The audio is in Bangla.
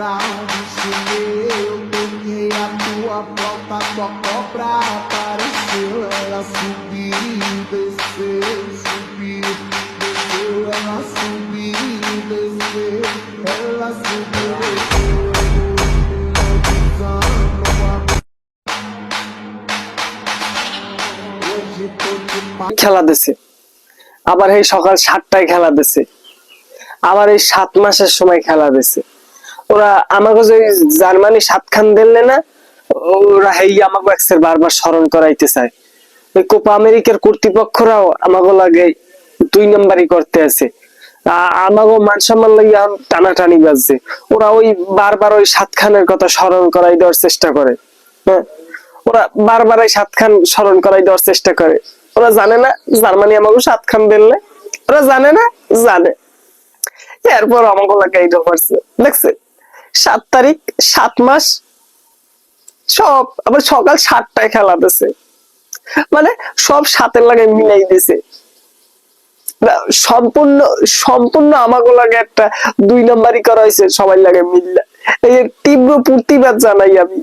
Eu toquei a tua porta só pra aparecer. Ela subiu e desceu, subiu, desceu. Ela subiu e desceu. Ela subiu e desceu. খেলা দিছে আবার এই সকাল সাতটায় খেলা দিছে আবার এই সাত মাসের সময় খেলা দিছে ওরা আমাকে যে জার্মানি সাত খান দিলে না, ওরা হেই আমাকে একসের বারবার স্মরণ করাইতে চায় কোপা আমেরিকার কর্তৃপক্ষরাও আমাকে লাগে দুই নাম্বারই করতে আছে। আ- আমাকে মান সম্মান লাগে এখন টানাটানি বাজছে। ওরা ওই বারবার ওই সাত খানের কথা স্মরণ করাই দেওয়ার চেষ্টা করে। হ্যাঁ? ওরা বারবার ওই সাত খান স্মরণ করাই দেওয়ার চেষ্টা করে। ওরা জানে না জার্মানি আমাকে সাত খান দিলে, ওরা জানে না জানে। এরপর আমাকে এই করছে দেখছে? সাত তারিখ, সাত মাস, সব, আবার সকাল সাতটায় খেলা দিছে মানে সব সাতের লাগে মিলাই দিছে। সম্পূর্ণ সম্পূর্ণ আমাকে লাগে একটা দুই নম্বরই করা হয়েছে সবাই লাগে মিল্লা। এই তীব্র প্রতিবাদ জানাই আমি।